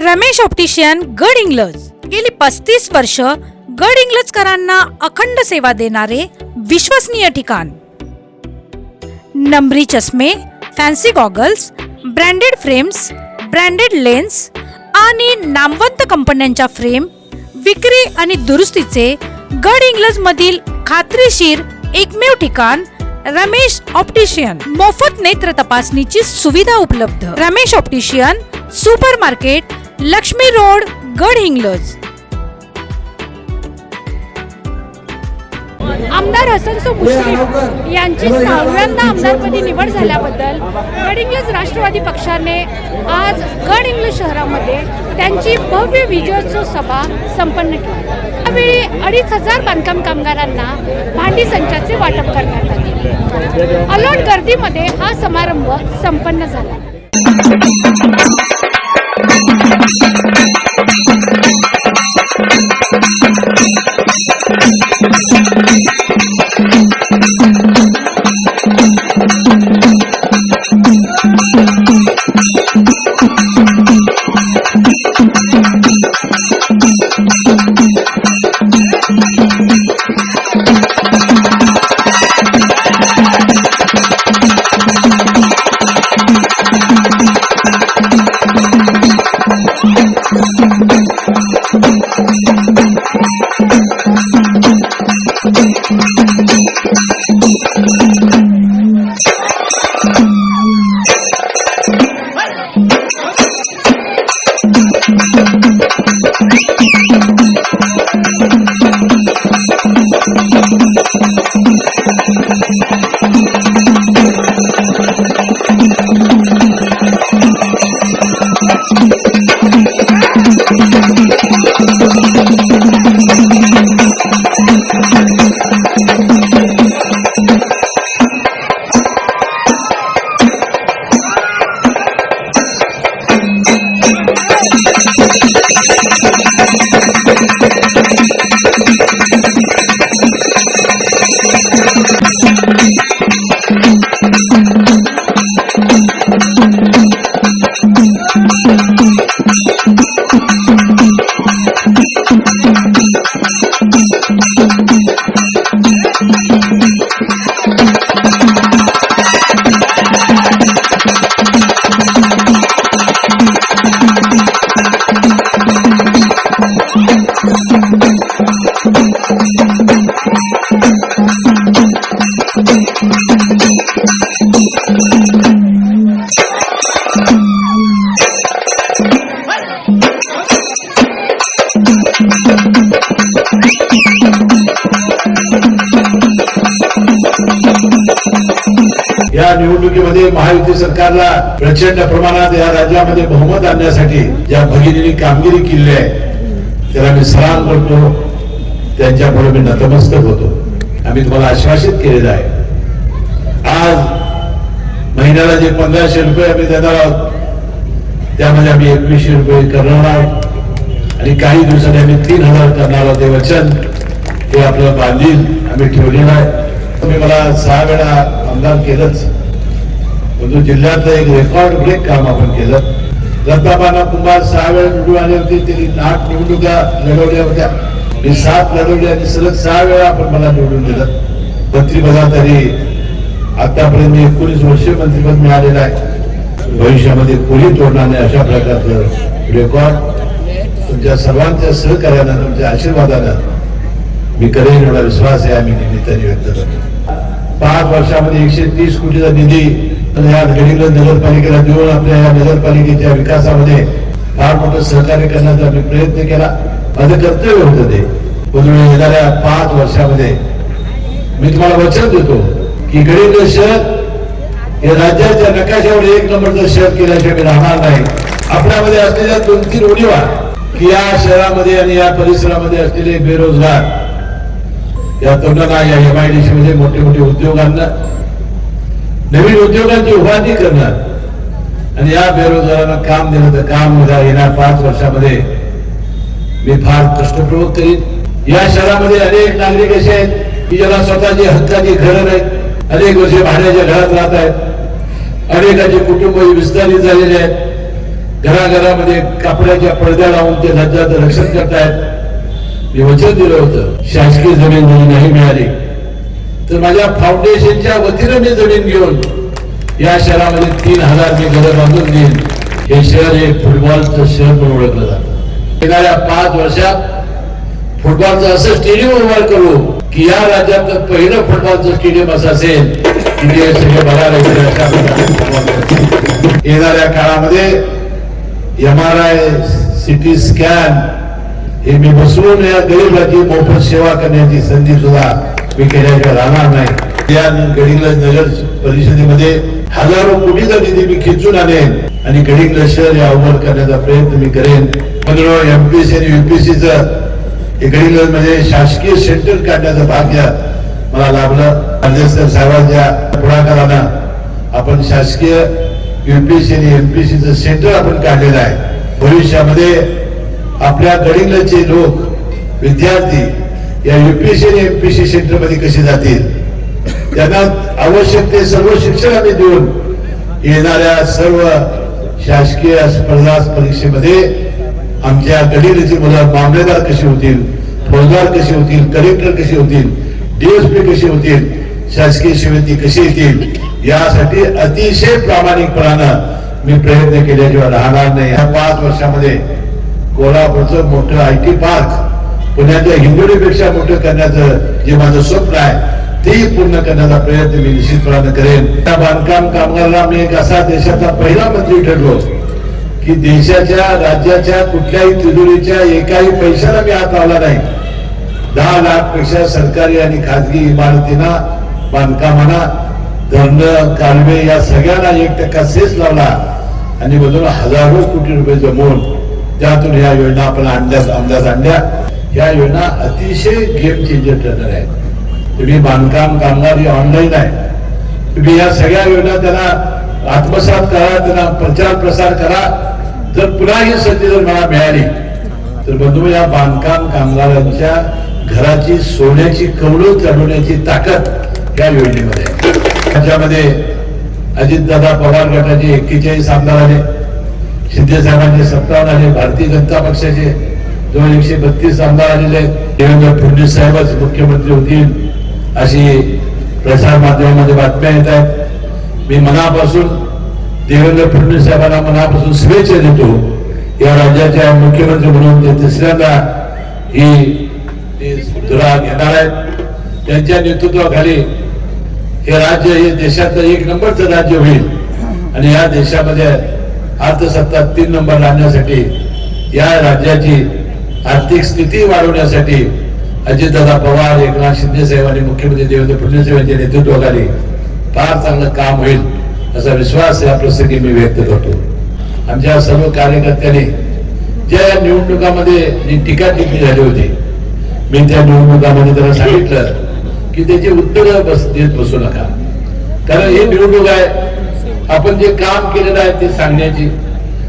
Ramesh optician गड इंग्लज. गेली पस्तीस वर्ष गड इंग्लजकरांना अखंड सेवा देणारे विश्वसनीय ठिकाण. नंबरी चष्मे fancy goggles branded frames branded lens आणि नामवंत कंपन्यांच्या फ्रेम विक्री आणि दुरुस्तीचे गड इंग्लज मधील खात्रीशीर एकमेव ठिकाण रमेश ऑप्टिशियन. मोफत नेत्र तपासणीची सुविधा उपलब्ध. Ramesh optician super market Laxmi road Gadhinglaj आमदार हसनसो मुश्रीफ यांची सहाव्यांदा आमदारपदी निवड झाल्याबद्दल गडिंग्लज राष्ट्रवादी पक्षाने आज गड इंग्लज शहरामध्ये त्यांची भव्य विजयोत्सव सभा संपन्न केली. यावेळी अडीच हजार बांधकाम कामगारांना भांडी संचाचे वाटप करण्यात आले. अलॉट गर्दीमध्ये हा समारंभ संपन्न झाला. Thank you. या निवडणुकीमध्ये महायुती सरकारला प्रचंड प्रमाणात या राज्यामध्ये बहुमत आणण्यासाठी ज्या भगिनी कामगिरी केली आहे. त्याला मी सलाम करतो. त्यांच्यामुळे मी नतमस्तक होतो. आम्ही तुम्हाला आश्वासित केलेलं आहे. आज महिन्याला जे पंधराशे रुपये आम्ही देणार आहोत त्यामध्ये आम्ही एकवीसशे रुपये करणार आहोत. आणि काही दिवसांनी आम्ही तीन हजार करणार आहोत. वचन ते आपलं बांधील आम्ही ठेवलेलं आहे. तुम्ही मला सहा वेळा आमदार केलंच. परंतु जिल्ह्यातलं एक रेकॉर्ड ब्रेक काम आपण केलं. दत्ताबाना कुंभार सहा वेळा निवडून आले होते त्यांनी आठ निवडणुका लढवल्या होत्या. मी सात लढवल्या आणि सलग सहा वेळा आपण मला निवडून दिलं. मंत्रिपदा तरी आतापर्यंत एकोणीस वर्ष मंत्रिपद मिळालेलं आहे. भविष्यामध्ये कोणी तोडणार नाही अशा प्रकारचं रेकॉर्ड तुमच्या सर्वांच्या सहकार्यानं तुमच्या आशीर्वादानं मी करेन एवढा विश्वास आहे आम्ही निमित्ताने व्यक्त करतो. पाच वर्षामध्ये एकशे तीस कोटीचा निधी या गडिंग्लज नगरपालिकेला देऊन आपल्या या नगरपालिकेच्या विकासामध्ये फार मोठं सहकार्य करण्याचा आम्ही प्रयत्न केला. माझं कर्तव्य होतं ते. पण येणाऱ्या पाच वर्षामध्ये मी तुम्हाला वचन देतो की गडिंग्लज शहर हे राज्याच्या नकाशावर एक नंबरचं शहर केल्याशिवाय मी राहणार नाही. आपल्यामध्ये असलेल्या दोन तीन उडीवा की या शहरामध्ये आणि या परिसरामध्ये असलेले बेरोजगार या तरुणांना या एम आय डी सी मध्ये मोठे मोठे उद्योगांना नवीन उद्योगांची उभारणी करणार. आणि या बेरोजगारांना काम दिलं तर काम उद्या येणार पाच वर्षामध्ये मी फार कष्टपूर्वक करीन. या शहरामध्ये अनेक नागरिक असे आहेत की ज्याला स्वतःची हक्काची घरं नाहीत अनेक वर्षे भाड्याच्या घरात राहत आहेत. अनेकांचे कुटुंब विस्तारित झालेले आहेत. घराघरामध्ये कापडाच्या पडद्या लावून ते राज्याचं रक्षण करतायत. मी वचन दिलं होतं. शासकीय जमीन जरी नाही मिळाली. तर माझ्या फाउंडेशनच्या वतीनं मी जमीन घेऊन या शहरामध्ये तीन हजार मी घरं बांधून देईन. हे शहर हे फुटबॉलचं शहर पण ओळखलं जातं. येणाऱ्या पाच वर्षात फुटबॉलचं असं स्टेडियम उभार करू की या राज्यातलं पहिलं फुटबॉलचं स्टेडियम असं असेल की सगळे बघायला येणाऱ्या काळामध्ये M R I CT scan हे मी बसवून या गरीबाची मोफत सेवा करण्याची संधी सुद्धा मी केल्याशिवाय राहणार नाही या गडिंग्लज नगर परिषदेमध्ये हजारो कोटीचा निधी मी खेचून आणेन आणि गडिंग्लज शहर या अव्वल करण्याचा प्रयत्न मी करेन एमपीसी आणि हे गडिंग्लजमध्ये शासकीय सेंटर काढण्याचं भाग्य मला लाभलं राजेश्वर साहेबांच्या पुढाकारानं आपण शासकीय युपीसी आणि एमपीसीचं सेंटर आपण काढलेलं आहे भविष्यामध्ये आपल्या गडिंगलचे लोक विद्यार्थी या युपीएससी आणि एमपीएससी सेंटरमध्ये कसे जातील? त्यांना आवश्यक ते सर्व शिक्षण आम्ही देऊन येणाऱ्या सर्व शासकीय स्पर्धा परीक्षेमध्ये आमच्या गडीलची मुलं मामलेदार कशी होतील फौजदार कसे होतील कलेक्टर कसे होतील डीएसपी कसे होतील शासकीय सेवेती कशी येतील यासाठी अतिशय प्रामाणिकपणानं मी प्रयत्न केल्याशिवाय राहणार नाही. ह्या पाच वर्षामध्ये कोल्हापूरचं मोठं आय टी पार्क पुण्याच्या हिंगोलीपेक्षा मोठं करण्याचं जे माझं स्वप्न आहे ते पूर्ण करण्याचा प्रयत्न मी निश्चितपणाने करेन. त्या बांधकाम कामगाराला मी एक असा देशाचा पहिला मंत्री ठरलो की देशाच्या राज्याच्या कुठल्याही तिजोरीच्या एकाही पैशाला मी हात लावला नाही. दहा लाखपेक्षा सरकारी आणि खाजगी इमारतींना बांधकामांना धरणं कालवे या सगळ्यांना एक टक्का सेस लावला आणि मधून हजारो कोटी रुपये जमवून त्यातून या योजना आपण आणल्या अंदाज आणल्या. या योजना अतिशय गेम चेंजर ठरणार आहेत. तुम्ही बांधकाम कामगार हे ऑनलाईन आहे. तुम्ही या सगळ्या योजना त्यांना आत्मसात करा त्यांना प्रचार प्रसार करा. जर पुन्हा ही संधी जर मला मिळाली तर बंधू या बांधकाम कामगारांच्या घराची सोन्याची कवडं चढवण्याची ताकद या योजनेमध्ये त्याच्यामध्ये अजितदादा पवार गटाचे एक्केचाळीस आमदार आले. शिंदे साहेबांचे सत्तावन्न आले भारतीय जनता पक्षाचे जवळ एकशे बत्तीस आमदार आलेले आहेत देवेंद्र फडणवीस साहेबच मुख्यमंत्री होतील अशी प्रसार माध्यमामध्ये बातम्या येत आहेत. मी मनापासून देवेंद्र फडणवीस साहेबांना मनापासून शुभेच्छा देतो. या राज्याच्या मुख्यमंत्री म्हणून ते तिसऱ्यांदा ही धुरा घेणार आहेत. त्यांच्या नेतृत्वाखाली हे राज्य हे देशातलं एक नंबरचं राज्य होईल. आणि या देशामध्ये अर्थसत्ता तीन नंबर आणण्यासाठी या राज्याची आर्थिक स्थिती वाढवण्यासाठी अजितदादा पवार एकनाथ शिंदे साहेब आणि मुख्यमंत्री देवेंद्र फडणवीस यांच्या नेतृत्वाखाली फार चांगलं काम होईल असा विश्वास या प्रसंगी मी व्यक्त करतो. आमच्या सर्व कार्यकर्त्यांनी ज्या निवडणुकामध्ये जी टीका टिप्पणी झाली होती मी त्या निवडणुकामध्ये त्यांना सांगितलं की त्याची उत्तरं बस देत बसू नका. कारण ही निवडणूक आहे आपण जे काम केलेलं आहे ते सांगण्याची.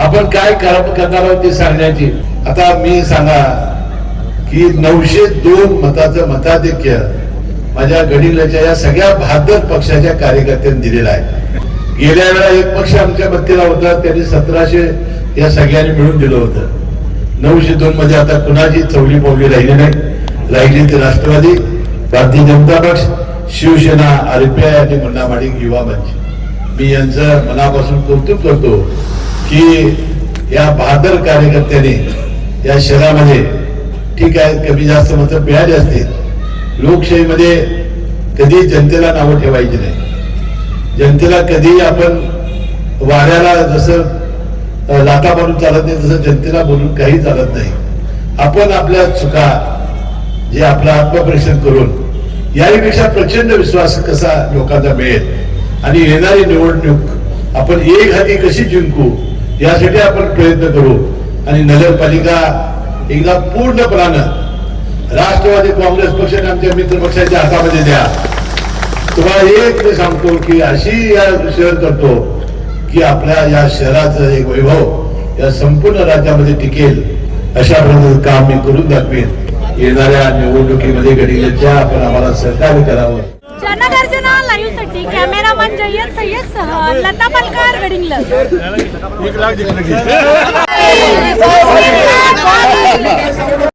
आपण काय करणार आहोत ते सांगण्याची. आता मी सांगा की नऊशे दोन मताचं मताधिक्य माझ्या गडिलाच्या या सगळ्या बहादर पक्षाच्या कार्यकर्त्यांनी दिलेलं आहे. गेल्या वेळा एक पक्ष आमच्या बत्तीला होता त्यांनी सतराशे या सगळ्यांनी मिळून दिलं होतं. नऊशे दोन मध्ये आता कुणाची चवली पावली राहिली नाही? राहिली ती राष्ट्रवादी भारतीय जनता पक्ष शिवसेना आरपीआय आणि मुन्नामाडी युवा मंच. मी यांचं मनापासून कौतुक करतो की या बहादर कार्यकर्त्यांनी या शहरामध्ये ठीक आहे कमी जास्त मतं मिळाली असतील. लोकशाहीमध्ये कधी जनतेला नावं ठेवायची नाही. जनतेला कधी आपण वाऱ्याला जसं लाटा मारून चालत नाही तसं जनतेला बोलून काही चालत नाही. आपण आपल्या चुका जे आपलं आत्मपरीक्षण करून याहीपेक्षा प्रचंड विश्वास कसा लोकांचा मिळेल? आणि येणारी निवडणूक आपण एक हाती कशी जिंकू यासाठी आपण प्रयत्न करू. आणि नगरपालिका एकदा पूर्णपणानं राष्ट्रवादी काँग्रेस पक्षाने आमच्या मित्र पक्षाच्या हातामध्ये द्या. तुम्हाला एक मी सांगतो की अशी या शहर करतो की आपल्या या शहराचं एक वैभव या संपूर्ण राज्यामध्ये टिकेल अशा प्रकारचं काम मी करून दाखवेन. येणाऱ्या निवडणुकीमध्ये गडिलेच्या आपण आम्हाला सहकार्य करावं. जनगर्जना लाईव्हसाठी कॅमेरामन जय्यद सय्यद सह लता पालकर गडिंगला एक